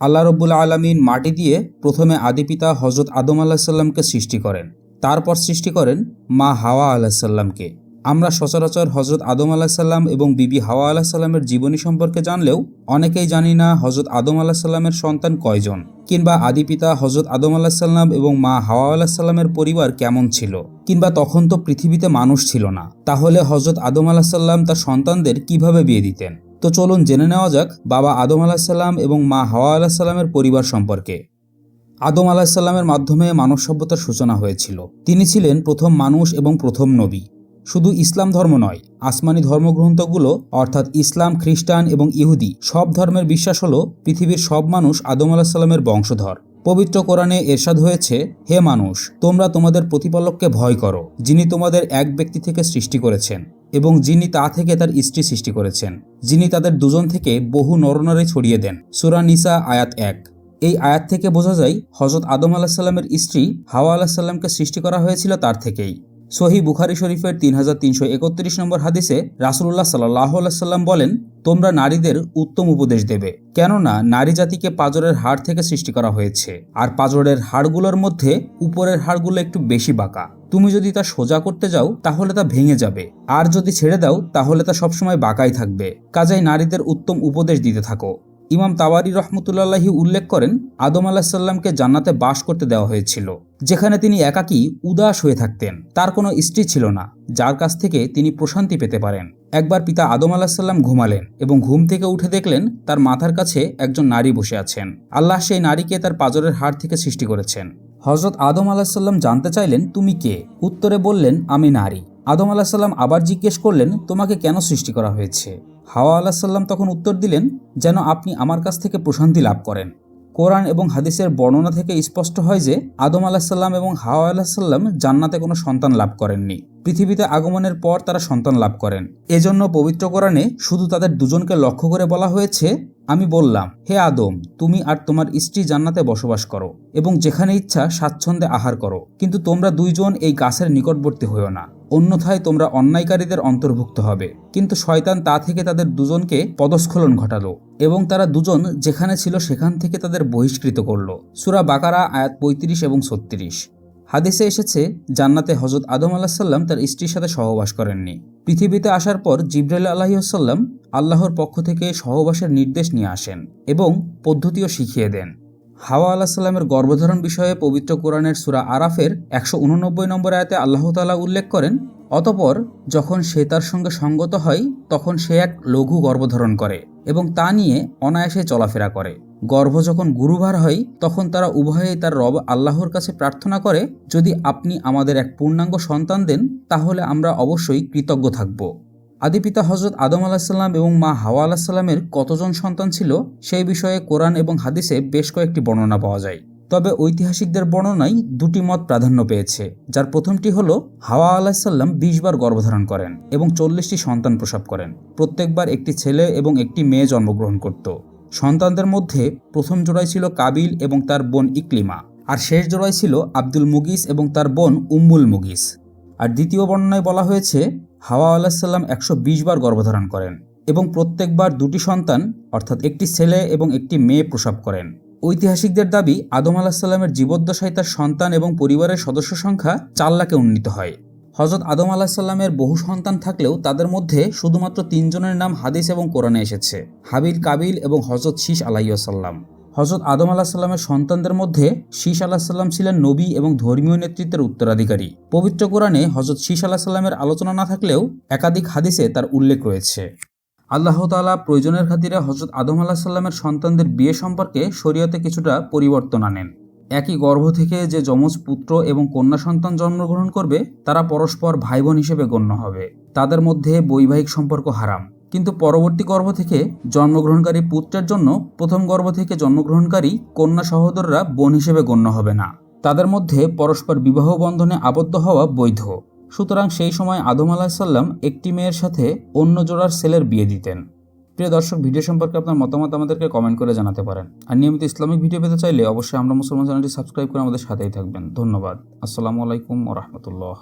আল্লাহ রব্বুল আলমিন মাটি দিয়ে প্রথমে আদিপিতা হজরত আদম আল্লাহ সাল্লামকে সৃষ্টি করেন। তারপর সৃষ্টি করেন মা হাওয়া আল্লাহ সাল্লামকে আমরা সচরাচর হজরত আদম আলাহ সাল্লাম এবং বিবি হাওয়া আলাহ সাল্লামের জীবনী সম্পর্কে জানলেও অনেকেই জানি না হজরত আদম আলাহ সাল্লামের সন্তান কয়জন, কিংবা আদিপিতা হজরত আদম আলাহ সাল্লাম এবং মা হাওয়া আলাহ সাল্লামের পরিবার কেমন ছিল, কিংবা তখন তো পৃথিবীতে মানুষ ছিল না। তাহলে হজরত আদম আলাহ সাল্লাম তার সন্তানদের কীভাবে বিয়ে দিতেন? তো চলুন জেনে নেওয়া যাক বাবা আদম আলাহ সাল্লাম এবং মা হাওয়া আলাহ সাল্লামের পরিবার সম্পর্কে। আদম আলাহিসাল্লামের মাধ্যমে মানব সভ্যতার সূচনা হয়েছিল। তিনি ছিলেন প্রথম মানুষ এবং প্রথম নবী। শুধু ইসলাম ধর্ম নয়, আসমানি ধর্মগ্রন্থগুলো, অর্থাৎ ইসলাম, খ্রিস্টান এবং ইহুদি, সব ধর্মের বিশ্বাস হলো পৃথিবীর সব মানুষ আদম আলাহিসাল্লামের বংশধর। পবিত্র কোরআনে এরশাদ হয়েছে, হে মানুষ, তোমরা তোমাদের প্রতিপালককে ভয় করো, যিনি তোমাদের এক ব্যক্তি থেকে সৃষ্টি করেছেন। এবং যিনি তা থেকে তার স্ত্রী সৃষ্টি করেছেন, যিনি তাদের দুজন থেকে বহু নরনারে ছড়িয়ে দেন। সুরা নিসা আয়াত এক। এই আয়াত থেকে বোঝা যায় হজরত আদম আলাহ সাল্লামের স্ত্রী হাওয়া আলাহ সাল্লামকে সৃষ্টি করা হয়েছিল তার থেকেই। সহি বুখারি শরীফের তিন হাজার তিনশো একত্রিশ নম্বর হাদিসে রাসুল্লাহ সাল্লাহ সাল্লাম বলেন, তোমরা নারীদের উত্তম উপদেশ দেবে, কেননা নারী জাতিকে পাজরের হাড় থেকে সৃষ্টি করা হয়েছে, আর পাজরের হাড়গুলোর মধ্যে উপরের হাড়গুলো একটু বেশি বাঁকা। তুমি যদি তা সোজা করতে যাও, তাহলে তা ভেঙে যাবে, আর যদি ছেড়ে দাও, তাহলে তা সবসময় বাঁকাই থাকবে। কাজেই নারীদের উত্তম উপদেশ দিতে থাকো। ইমাম তাওয়ারি রহমতুল্লাহি উল্লেখ করেন, আদম আলাহিসাল্লামকে জান্নাতে বাস করতে দেওয়া হয়েছিল, যেখানে তিনি একাকী উদাস হয়ে থাকতেন। তার কোনো স্ত্রী ছিল না, যার কাছ থেকে তিনি প্রশান্তি পেতে পারেন। একবার পিতা আদম আলাহিসাল্লাম ঘুমালেন এবং ঘুম থেকে উঠে দেখলেন তার মাথার কাছে একজন নারী বসে আছেন। আল্লাহ সেই নারীকে তার পাজরের হাড় থেকে সৃষ্টি করেছেন। হজরত আদম আলাহিসাল্লাম জানতে চাইলেন, তুমি কে? উত্তরে বললেন, আমি নারী। আদম আলাহিসাল্লাম আবার জিজ্ঞেস করলেন, তোমাকে কেন সৃষ্টি করা হয়েছে? হাওয়া আলাহিসাল্লাম তখন উত্তর দিলেন, যেন আপনি আমার কাছ থেকে প্রশান্তি লাভ করেন। কোরআন এবং হাদিসের বর্ণনা থেকে স্পষ্ট হয় যে, আদম আলাহিসাল্লাম এবং হাওয়া আলাহিসাল্লাম জান্নাতে কোনো সন্তান লাভ করেননি। পৃথিবীতে আগমনের পর তারা সন্তান লাভ করেন। এজন্য পবিত্র কোরআনে শুধু তাদের দুজনকে লক্ষ্য করে বলা হয়েছে, আমি বললাম, হে আদম, তুমি আর তোমার স্ত্রী জান্নাতে বসবাস করো এবং যেখানে ইচ্ছা স্বাচ্ছন্দ্যে আহার করো। কিন্তু তোমরা দুইজন এই গাছের নিকটবর্তী হইও না। অন্যথায় তোমরা অন্যায়কারীদের অন্তর্ভুক্ত হবে। কিন্তু শয়তান তা থেকে তাদের দুজনকে পদস্খলন ঘটালো এবং তারা দুজন যেখানে ছিল সেখান থেকে তাদের বহিষ্কৃত করল। সুরা বাকারা, আয়াত পঁয়ত্রিশ এবং ছত্রিশ। হাদিসে এসেছে, জান্নাতে হজরত আদম আলাহিসাল্লাম তার স্ত্রীর সাথে সহবাস করেননি। পৃথিবীতে আসার পর জিব্রাইল আলাহিসাল্লাম আল্লাহর পক্ষ থেকে সহবাসের নির্দেশ নিয়ে আসেন এবং পদ্ধতিও শিখিয়ে দেন। হাওয়া আল্লাহ সাল্লামের গর্ভধারণ বিষয়ে পবিত্র কোরআনের সুরা আরাফের একশো উননব্বই নম্বর আয়াতে আল্লাহ তালা উল্লেখ করেন, অতপর যখন সে তার সঙ্গে সঙ্গত হয়, তখন সে এক লঘু গর্ভধারণ করে এবং তা নিয়ে অনায়াসে চলাফেরা করে। গর্ভ যখন গুরুভার হয়, তখন তারা উভয়েই তার রব আল্লাহর কাছে প্রার্থনা করে, যদি আপনি আমাদের এক পূর্ণাঙ্গ সন্তান দেন, তাহলে আমরা অবশ্যই কৃতজ্ঞ থাকব। আদিপিতা হজরত আদম আলাহিসাল্লাম এবং মা হাওয়া আলাহিসাল্লামের কতজন সন্তান ছিল, সেই বিষয়ে কোরআন এবং হাদিসে বেশ কয়েকটি বর্ণনা পাওয়া যায়। তবে ঐতিহাসিকদের বর্ণনায় দুটি মত প্রাধান্য পেয়েছে, যার প্রথমটি হল, হাওয়া আলাহিসাল্লাম বিশ বার গর্ভধারণ করেন এবং চল্লিশটি সন্তান প্রসব করেন। প্রত্যেকবার একটি ছেলে এবং একটি মেয়ে জন্মগ্রহণ করত। সন্তানদের মধ্যে প্রথম জোড়াই ছিল কাবিল এবং তার বোন ইকলিমা, আর শেষ জোড়াই ছিল আব্দুল মুগিস এবং তার বোন উম্মুল মুগিস। আর দ্বিতীয় বর্ণনায় বলা হয়েছে হাওয়া আলাহিসাল্লাম একশো বিশ বার গর্ভধারণ করেন এবং প্রত্যেকবার দুটি সন্তান, অর্থাৎ একটি ছেলে এবং একটি মেয়ে প্রসব করেন। ঐতিহাসিকদের দাবি, আদম আলাহিসাল্লামের জীবদ্দশায় তার সন্তান এবং পরিবারের সদস্য সংখ্যা চার লাখে উন্নীত হয়। হজরত আদম আলাহিসাল্লামের বহু সন্তান থাকলেও তাদের মধ্যে শুধুমাত্র তিনজনের নাম হাদিস এবং কোরআনে এসেছে, হাবিল, কাবিল এবং হজরত শীষ আলাইসাল্লাম হজরত আদম আলাহ সাল্লামের সন্তানদের মধ্যে শীষ আলাহ সাল্লাম ছিলেন নবী এবং ধর্মীয় নেতৃত্বের উত্তরাধিকারী। পবিত্র কোরআনে হজরত শীষ আলাহ সাল্লামের আলোচনা না থাকলেও একাধিক হাদিসে তার উল্লেখ রয়েছে। আল্লাহ তালা প্রয়োজনের খাতিরে হজরত আদম আলাহ সাল্লামের সন্তানদের বিয়ে সম্পর্কে শরীয়তে কিছুটা পরিবর্তন আনেন। একই গর্ভ থেকে যে যমজ পুত্র এবং কন্যা সন্তান জন্মগ্রহণ করবে, তারা পরস্পর ভাই বোন হিসেবে গণ্য হবে। তাদের মধ্যে বৈবাহিক সম্পর্ক হারাম। কিন্তু পরবর্তী গর্ভ থেকে জন্মগ্রহণকারী পুত্রের জন্য প্রথম গর্ভ থেকে জন্মগ্রহণকারী কন্যা সহোদররা বোন হিসেবে গণ্য হবে না। তাদের মধ্যে পরস্পর বিবাহ বন্ধনে আবদ্ধ হওয়া বৈধ। সুতরাং সেই সময় আদম আলাহিসাল্লাম একটি মেয়ের সাথে অন্য জোড়ার ছেলের বিয়ে দিতেন। প্রিয় দর্শক, ভিডিও সম্পর্কে আপনার মতামত আমাদেরকে কমেন্ট করে জানাতে পারেন। আর নিয়মিত ইসলামিক ভিডিও পেতে চাইলে অবশ্যই আমরা মুসলমান চ্যানেলটি সাবস্ক্রাইব করে আমাদের সাথেই থাকবেন। ধন্যবাদ। আসসালামু আলাইকুম ও রহমতুল্লাহ।